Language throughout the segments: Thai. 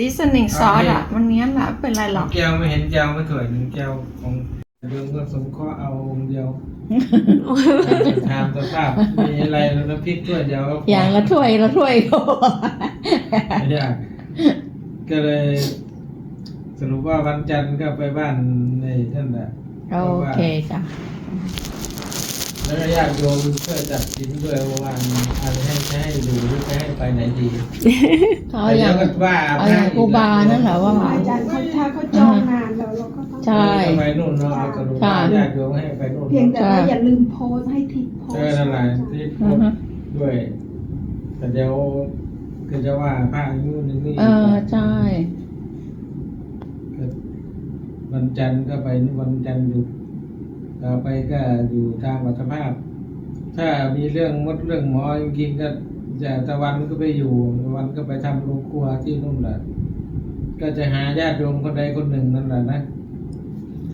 ซีซันนิ่งซอสอะมันเนี้ยแหละเป็นไรหรอก แก้วไม่เห็นแก้วไม่ถวยหนึ่งแก้วของเรื่องก็สงเคราะห์เอาองค์เดียวทามสภาพมีอะไรแล้วน้ำพริกถ้วยเดียวก็พอย่างละถ้วยละถ้วยก็ไม่ยากก็เลย สรุปว่าวันจันทร์ก็ไปบ้านในท่านแหละโอเคจ้ะ แล้วก็ญาติโยมช่วยจัดสินด้วยว่าอะไรให้จะให้ดูหรือจะให้ไปไหนดีเขาอย่างแต่ดี๋วก็ว่าเอาอย่างครูบานั่นแหละว่าอาจารย์เขาถ้าเขาจองนานแล้วเราก็ต้องใช่ไปนู่นเนาะเอากระดูกใช่ญาติโยมให้ไปนู่นเพียงแต่ว่าอย่าลืมโพสต์ให้ทิศโพสเอต์อนั่นแหละที่พอือบฮึด้วยแต่เดี๋ยวก็จะว่าพระอายุนึงนี่เออใช่ก็วันจันทร์ก็ไปวันจันทร์หยุด ต่อไปก็อยู่ตามอัตภาพ ถ้ามีเรื่องมดเรื่องหมอจริงๆก็จะตะวันก็ไปอยู่ตะวันก็ไปทำโรงครัวที่นู่นแหละก็จะหาญาติโยมคนใดคนหนึ่งนั่นแหละนะ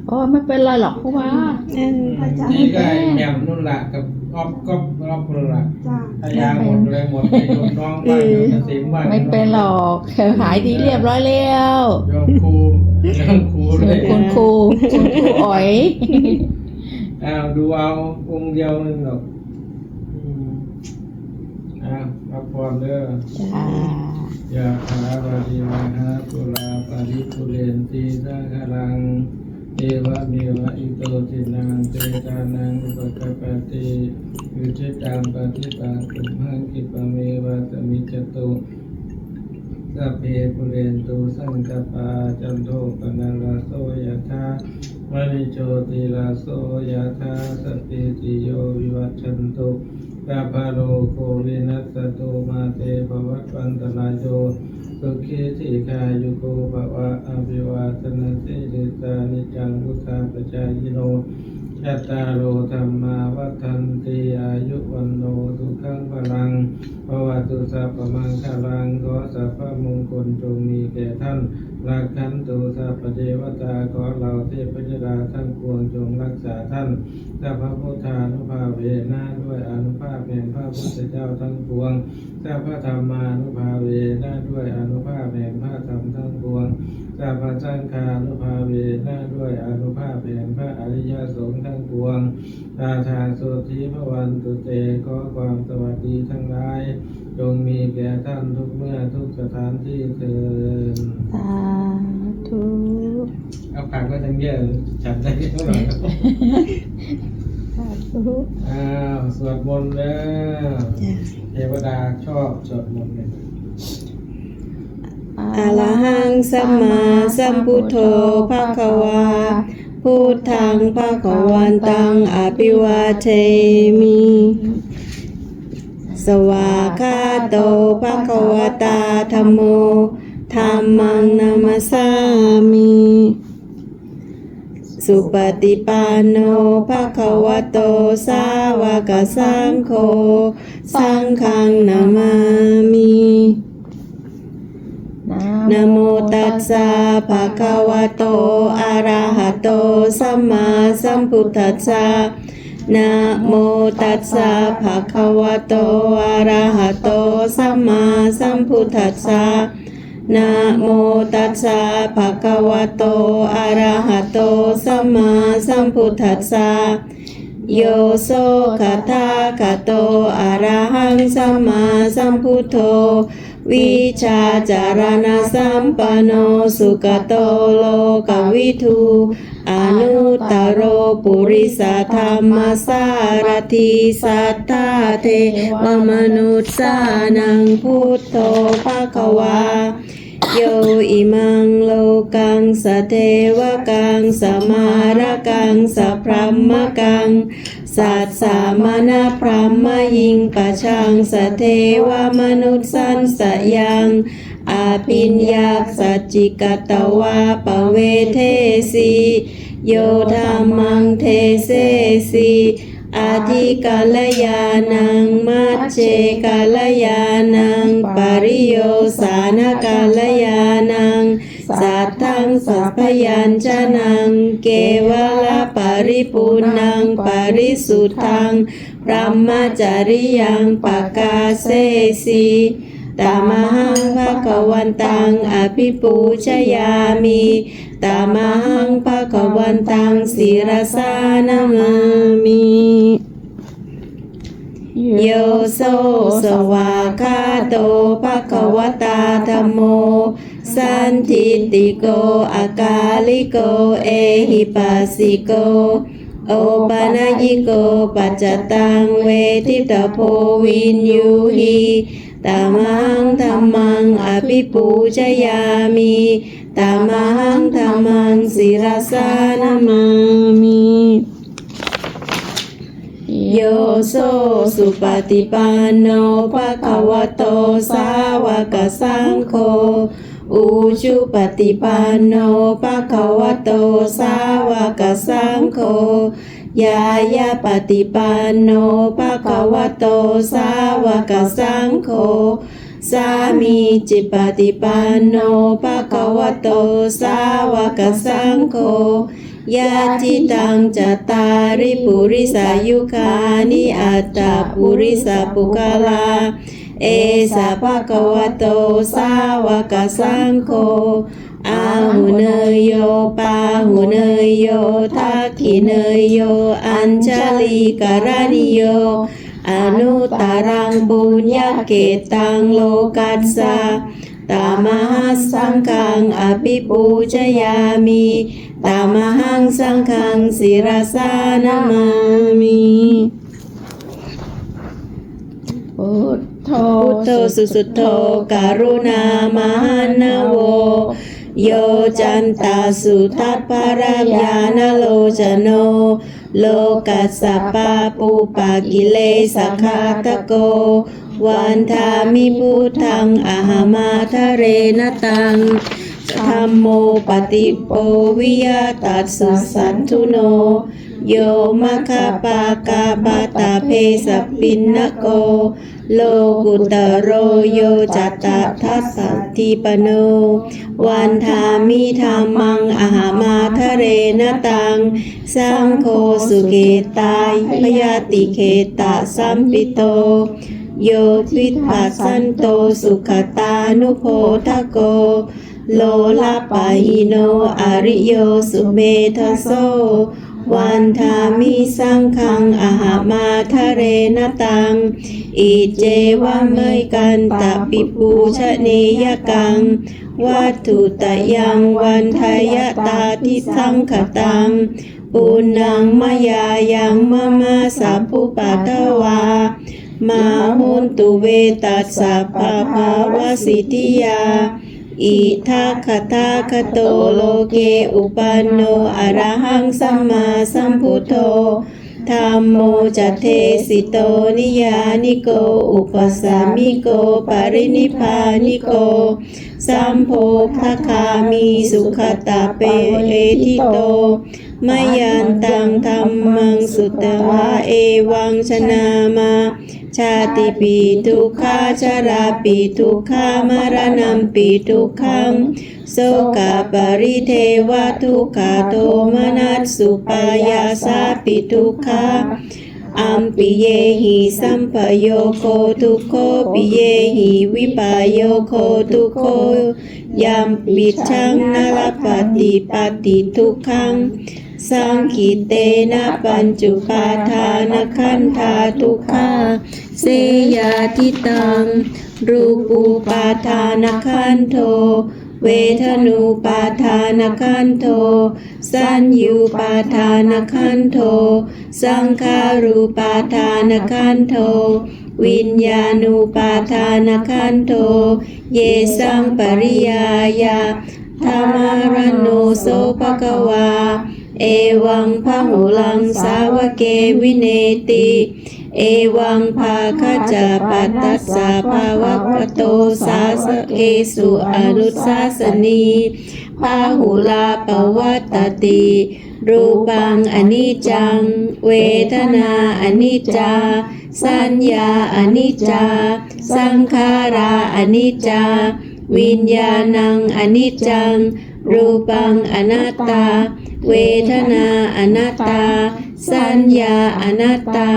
โอ้ไม่เป็นไรหรอกครูบานี่ก็ไอ้แหม่มนู่นแหละกับอ๊อฟก็รอบนู่นแหละจ้าพยาหมดเลยหมดไปโยมน้องบ้างโยมกระสิมบ้างไม่เป็นหรอกหายดีเรียบร้อยแล้วโยมครูโยมครูเลยคุณครูคุณครูอ๋อย อ้าวดูเอาองค์เดียวนึงหรอกอืมอ้าวรับพรเด้อจ้ายะถาวาริวะหาปุราปาริปุเรนตีสังขลังเอวะเมวะอิโตตินังเตตานังอุปกปปติวิจิตังปฏิปังตุมหังกิปะเมวะสมิจจตุสัพเพปุเรนตุสังกปาจันโทปนังราโสยะธา มณิโชติลาโสยะธาสติติโยวิวัชชันตุกาพาโลโควินัสสตุมาเตภวัตวันตนาโยสุขีติกายุโกภวะอภิวาทนาสิริตานิจังพุทธาปจายโน ยัตาโลธรรมาวัฏันติอายุวันโนสุขังพลังภวตุสัพพมังคลังขอสัพพมงคลจงมีแก่ท่านรักขันตุสัพเทวตาขอเราเทพยดาทั้งปวงจงรักษาท่านข้าพระพุทธานุภาเวนะด้วยอนุภาพแห่งพระพุทธเจ้าทั้งปวงข้าพระธรรมานุภาเวนะด้วยอนุภาพแห่งพระธรรมทั้งปวง ข้าพระสังฆานุภาเวนะด้วยอนุภาพแห่งพระอริยสงฆ์ทั้งปวงตาทางโสธีพระวันตุเตขอความสวัสดีทั้งหลายจงมีแก่ท่านทุกเมื่อทุกสถานที่เถิดสาธุเอาปากก็จังเยอะฉันได้เท่าไหร่ครับสาธุอ้าวสวดมนต์แล้วเทวดาชอบสวดมนต์เนี่ย อะระหังสัมมาสัมพุทโธภะคะวาพุทธังภะคะวันตังอภิวาเทมิ สวาคาโตภะคะวตาธัมโมธัมมังนามัสสามิ สุปฏิปันโนภะคะวะโตสาวกสังโฆ สังฆังนามามิ นะโมตัสสะภะคะวะโต อะระหะโต สัมมาสัมพุทธัสสะนะโมตัสสะภะคะวะโต อะระหะโต สัมมาสัมพุทธัสสะนะโมตัสสะภะคะวะโต อะระหะโต สัมมาสัมพุทธัสสะโยโสคาทาคาโต อะระหังสัมมาสัมพุทโธ วิชาจารณสัมปโนสุขโตโลกวิทูอนุตโรปุริสธรรมสารทิสัทธาเทวมนุษย์สานังพุทโธภะคะวาโยอิมังโลกังสเทวกังสมารกังสพรัมมกัง สัตสามนาพรหมยิงปะชังสเทวมนุษย์สันสยังอาปิญญาสัจจิกตวาปเวเทสีโยธรรมังเทเสสีอาทิกาลยานังมัจเจกาลยานังปริโยสานกาลยานังสัทธั งสัพยัญชนังเกวลปริปุนังปริสุทธังพรหมจริยังปกาเสสีตามหังภะควันตังอภิปูชยามิตามหังภะควันตังศิรสานามามิโยโซสวาคาโตภะควตาธัมโม สันทิติโกอากาลิโก เอหิปัสสิโก โอปานายิโก ปัจจตังเวทิตาโพวินยูหิตามังธรรมังอภิปูชยามิตามังธรรมังศิรสานามามิโยโซสุปฏิปันโนภะคะวะโตสาวกสังโฆ อุชุปฏิปันโนภะคะวะโตสาวกสังโฆยายาปฏิปันโนภะคะวะโตสาวกสังโฆสามีจิปฏิปันโนภะคะวะโตสาวกสังโฆยาจิตังจตาริปุริสายุคานิอัตตาปุริสาปุกาลา เอสาภะคะวะโตสาวกสังโฆอาหุเนยโยปาหุเนยโยทักขิเนยโย อัญชลีการณิโย อนุตารังบุญญาเกตังโลกัสสะตามหัสสังฆังอภิปูชยามิตามหังสังฆังศิรสานามามิพุท โธพุทโธสุสุทโธการุณามหันโว โยจันตาสุทัพพรายานโลจโน โลกัสสะปาปูปากิเลสคาตโก วันทามิพุทธังอาหามาทะเรนตังธรรมโมปฏิโปวิยตัสสุสันทุโน โยมะคาปากาปาตาเพสปินนโก โลกุตโรโยจัตตาทัสสะทิปโน วันทามิธรรมังอาหามาทะเรนตังสังโฆสุเกตายพยาติเขตาสัมปิโตโยทวิปัสสันโตสุขตานุโพทะโก โลลาปะหิโนอริโยสุเมทะโซ วันทามิสังคังอาหามาทะเรนตัง อิเจวะเมยกันตะปิปูชะเนยกัง วัตถุตะยังวันทายตาทิสังขตังปุนังมายายังมะมาสัพพุปัตวา มาหุนตุเวตัสสะปะภาวะสิทธิยา อิทัคตาคโตโลเกอุปันโนอระหังสัมมาสัมพุทโธธัมโมจเทสิโตนิยานิโก อุปสามิโก ปรินิพานิโก สัมโพธคามีสุขตาเปเอทิโตมยันตังธรรมังสุตวะเอวังชนามา ชาติปีทุกขาชาราปีทุกขามรณะปีทุกขังโสกาปริเทวทุกขาโทมนัสสุปายาสาปิทุกขาอัมปิเยหิสัมปโยโคทุโคปิเยหิวิปโยโคทุโคยัมปิชังนรปฏิปฏิทุกขัง สังคิเตนะปัญจุปาทานขันธาทุกขาเสยาทิตัง รูปูปาทานขันโท เวทนูปาทานขันโท สัญญูปาทานขันโท สังขารูปาทานขันโทวิญญาณูปาทานขันโท เยสังปริยายาธรรมารโนโสภควา เอวังพหุลังสาวเกวิเนติ เอวังภาคจาปัตตัสสะภาวะกโตสาสะเกสุอนุสาสนีพาหุลาปวัตตติรูปังอนิจจัง เวทนาอนิจจา สัญญาอนิจจา สังขาราอนิจจา วิญญาณังอนิจจัง รูปังอนัตตา เวทนาอนัตตา สัญญาอนัตตา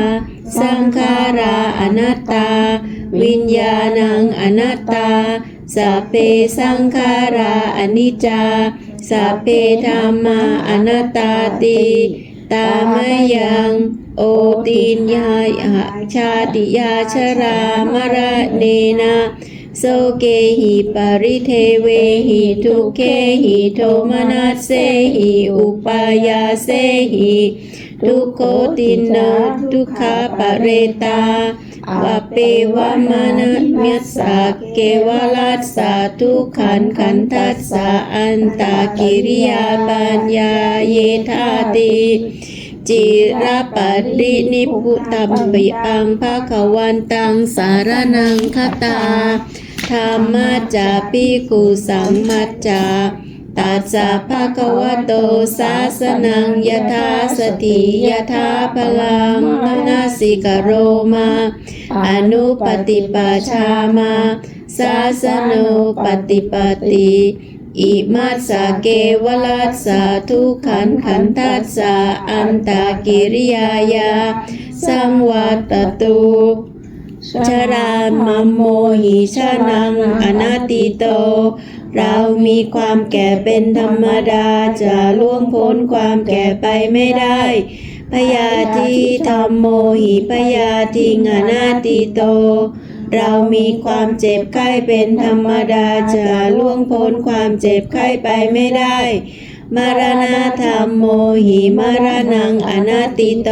สังขาราอนัตตา วิญญาณังอนัตตาสัพเพสังขาราอนิจจาสัพเพธรรมาอนัตตาติตามยัง โอตินยาชาติยาชรามรเนนะ โสเกหิปริเทเวหิทุเคหิโทมนัสเสหิอุปายาเสหิทุโคตินนทุขาปเรตาวะเปวะมนะมิสสะเกวลัสสะทุขันขันทัสสะอันตากิริยาปัญญาเยธาติจิรปรินิพุตัมปิอังภาควันตังสารนังคตา ธรรมะจาปิกุสัมมัจจาตัสสะภะคะวะโตสาสนังยถาสติยถาพลังมนาสิกโรมา อนุปฏิปัชฌามาสาสโนปฏิปติอิมัสสะเกวลัสสะทุขันขันทัสสะอันตากิริยายา สังวัตตุ ชรามมโมหิชานังอนัตติโต เรามีความแก่เป็นธรรมดา จะล่วงพ้นความแก่ไปไม่ได้พยาธิธรรมโมหิพยาธิงอนาติโต เรามีความเจ็บไข้เป็นธรรมดา จะล่วงพ้นความเจ็บไข้ไปไม่ได้ มรณะธรรมโมหิมรณังอนัตติโต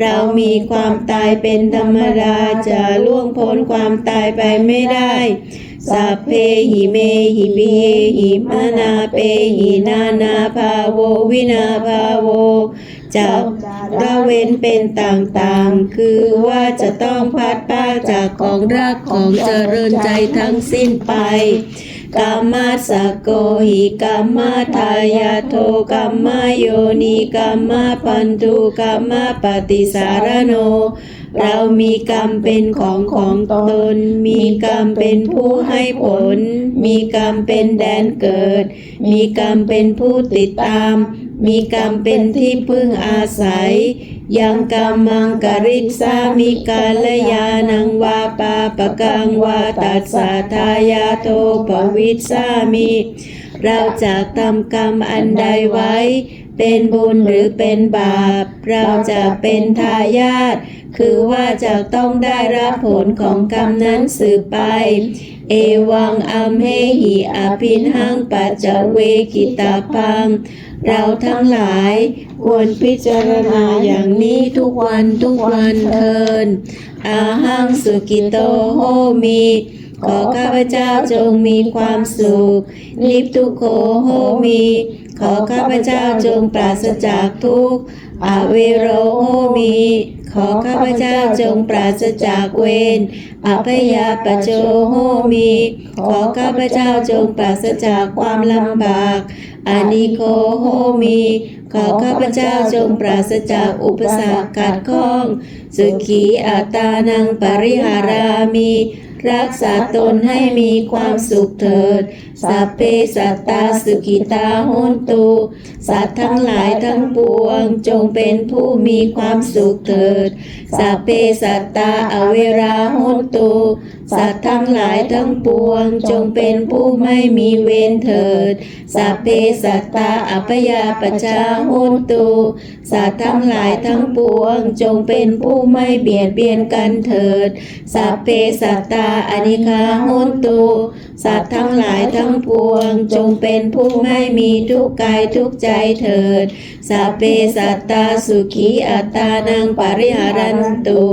เรามีความตายเป็นธรรมดาจะล่วงพ้นความตายไปไม่ได้สัพเพหิเมหิปิเยหิมานาเปหินานาภาโววินาภาโวจะละเว้นเป็นต่างๆ คือว่าจะต้องพัดพราจากของรักของเจริญใจทั้งสิ้นไป กามสกโกหิกามทายาโทกามโยนิกามปันตุกามปฏิสารโน เรามีกรรมเป็นของของตน มีกรรมเป็นผู้ให้ผล มีกรรมเป็นแดนเกิด มีกรรมเป็นผู้ติดตาม มีกรรมเป็นที่พึ่งอาศัย ยังกรรมังกริสามิกาลยานังวาปาปะกังวาตัสสะทายาโทปวิสามิ เราจะทำกรรมอันใดไว้ เป็นบุญหรือเป็นบาป เราจะเป็นทายาท คือว่าจะต้องได้รับผลของกรรมนั้นสืบไป เอวังอัมเฮหิอภินหังปัจจเวกิตาพัง เราทั้งหลายควรพิจารณาอย่างนี้ทุกวันทุกวันเทิน อาหังสุกิโตโหมีขอข้าพเจ้าจงมีความสุข นิพทุโคโหมี ขอข้าพเจ้าจงปราศจากทุกข์อเวโรโหมี ขอข้าพเจ้าจงปราศจากเวรอภยาปโจโหมี ขอข้าพเจ้าจงปราศจากความลำบากอานิโคโหมี ขอข้าพเจ้าจงปราศจากอุปสรรคขัดข้อง สุขีอัตตานังปริหารามี รักษาตนให้มีความสุขเถิด สัพเพสัตตาสุขิตาโหนตุ สัตว์ทั้งหลายทั้งปวงจงเป็นผู้มีความสุขเถิด สัพเพสัตตาอเวราโหนตุ สัตว์ทั้งหลายทั้งปวง จงเป็นผู้ไม่มีเวรเถิด สัพเพสัตตาอัปยาปชาโหนตุ สัตว์ทั้งหลายทั้งปวง จงเป็นผู้ไม่เบียดเบียนกันเถิด สัพเพสัตตาอนิคาโหนตุ สัตว์ทั้งหลายทั้งปวง จงเป็นผู้ไม่มีทุกข์กายทุกข์ใจเถิด สัพเพสัตตาสุขีอัตตานังปริหารันตุ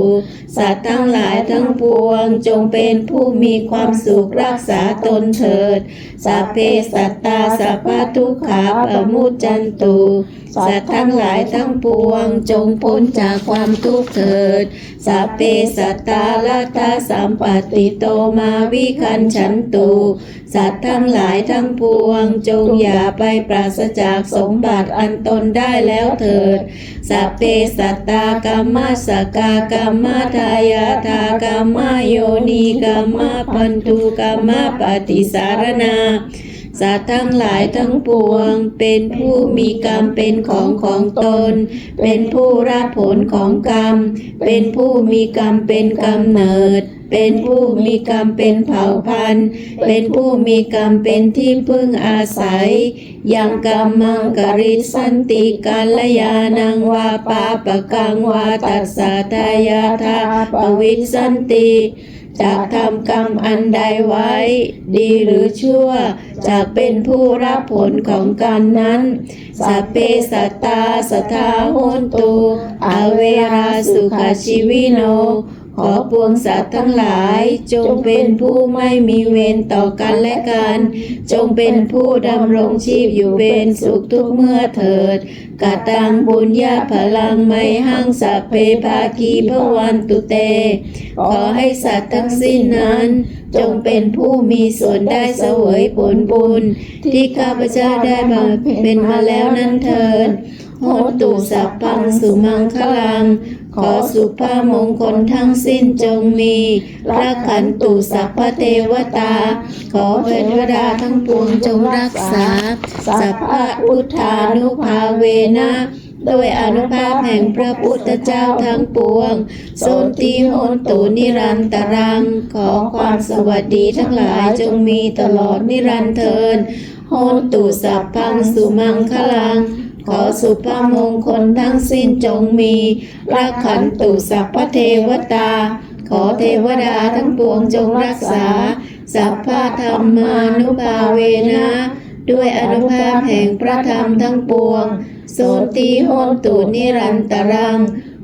สัตว์ทั้งหลายทั้งปวง จงเป็น็นผู้มีความสุขรักษาตนเถิด สัพเพสัตตาสัพพทุกขาปมุจจันตุสัตว์ทั้งหลายทั้งปวงจงพ้นจากความทุกข์เถิด สัพเพสัตตาลัตตาสัมปติโตมาวิคันฉันตุสัตว์ทั้งหลายทั้งปวงจงอย่าไปปราศจากสมบัติอันตนได้แล้วเถิด สัพเพสัตตากรรมสกากรรมทายาทากรรมโยนีกรรมพันธุกรรมปฏิสารนาสัตว์ทั้งหลายทั้งปวง เป็นผู้มีกรรมเป็นของของตน เป็นผู้รับผลของกรรม เป็นผู้มีกรรมเป็นกำเนิด เป็นผู้มีกรรมเป็นเผ่าพันธุ์ เป็นผู้มีกรรมเป็นที่พึ่งอาศัย ยังกรรมังกริสันติกาลยานังวาปาปะกังวาตัสสะทายาทาปวิสันติ จะทำกรรมอันใดไว้ ดีหรือชั่วจะเป็นผู้รับผลของกรรมนั้น สัพเพสัตตาสทาโหนตุ อเวราสุขชีวิโน ขอปวงสัตว์ทั้งหลาย จงเป็นผู้ไม่มีเวรต่อกันและกัน จงเป็นผู้ดำรงชีพอยู่เป็นสุขทุกเมื่อเถิดกาตังบุญญาพลังไมหังสัพเพภาคีพวันตุเต ขอให้สัตว์ทั้งสิ้นนั้น จงเป็นผู้มีส่วนได้เสวยผลบุญ ที่ข้าพเจ้าได้บำเป็นมาแล้วนั้นเถิด โหตุสัพพังสุมังคลัง ขอสุภาพมงคลทั้งสิ้นจงมีรักขันตุสัพพเทวตา ขอเทวดาทั้งปวงจงรักษา สัพพะพุทธานุภาเวนะโดยอนุภาพแห่งพระพุทธเจ้าทั้งปวงโซนตีโหนตุนิรันตรัง ขอความสวัสดีทั้งหลายจงมีตลอดนิรันเทินโหนตุสัพพังสุมังคลัง ขอสุภมงคลทั้งสิ้นจงมีรักขันตุสัพพเทวตา ขอเทวดาทั้งปวงจงรักษา สัพพะธรรมานุภาเวนะ ด้วยอนุภาพแห่งพระธรรมทั้งปวง โสติโหนตุนิรันตรัง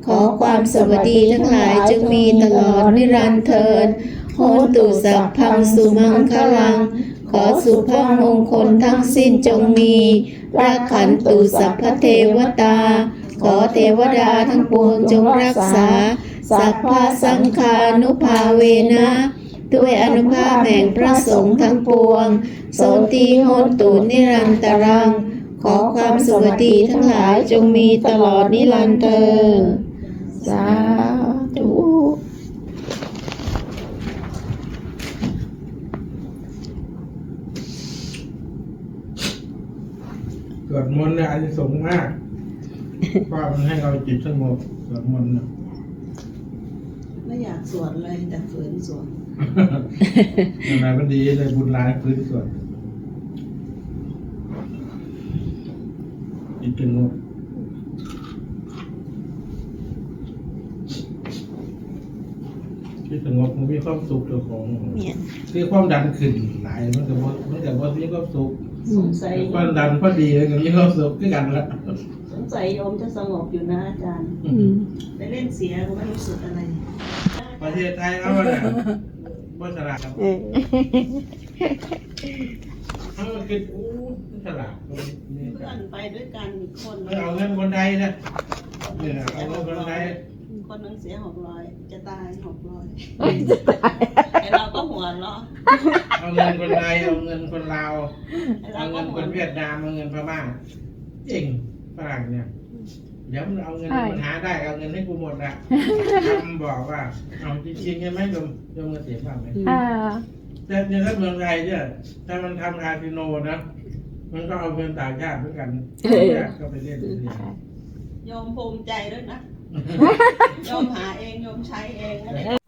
ขอความสวัสดีทั้งหลายจงมีตลอดนิรันดร์เทินโหนตุสัพพังสุมังคลัง ขอสุภาพมงคลทั้งสิ้นจงมีรักขันตุสัพพเทวตา ขอเทวดาทั้งปวงจงรักษา สัพพะสังฆานุภาเวนะด้วยอนุภาพแห่งพระสงฆ์ทั้งปวง โสติโหนตุนิรันตรัง ขอความสวัสดีทั้งหลายจงมีตลอดนิรันดร์เทินสาธุ ส วดมนต์เนี่ยอันนี้สงส์มากเพราะมันให้เราจิตสงบสวดมนต์น่ะไม่อยากสวดเลยแต่ฝืนสวดอะไรมันดีเลยบุญหลายพื้นสวดจิตสงบที่สงบมันมีความสุขเจ้าของเนี่ยคือความดันขึ้นหลายมันก็บ่มันก็บ่มีความสุข สงสัยความดันพอดีมันก็มีความสุขคือกันละสงสัยโยมจะสงบอยู่นะอาจารย์อืมไปเล่นเสียก็ไม่รู้สึกอะไร ประเทศไทยเอาวะน่ะบ่ฉลาดครับเอามันคืออู้ฉลาดนี่เพื่อนไปด้วยกันอีกคนมันเอาเงินคนใดนะเนี่ยเอาเงินคนใดคนหนึงเสียหกร้อยจะตายหกร้อยไอเราก็หัวเราะ เอาเงินคนใดเอาเงินคนลาวไอเอาเราก็เงินหัควนเวียดนามเอาเงินพม่าเจ๋งฝรั่งเนี่ยเดี๋ยวมันเอาเงินมันหาได้เอาเงินให้กูหมดอะทำบอกว่าเอาจริงๆใช่ไหมโยมโยมเกษตรบ้างไหม อ่า แต่ในรัฐเมืองไทยเนี่ยถ้ามันทำคาสิโนนะมันก็เอาเงินต่างชาติเหมือนกันต่างชาติก็ไปเล่นที่นี่โยมภูมิใจด้วยนะ โยมหาเองโยมใช้เองไม่ได้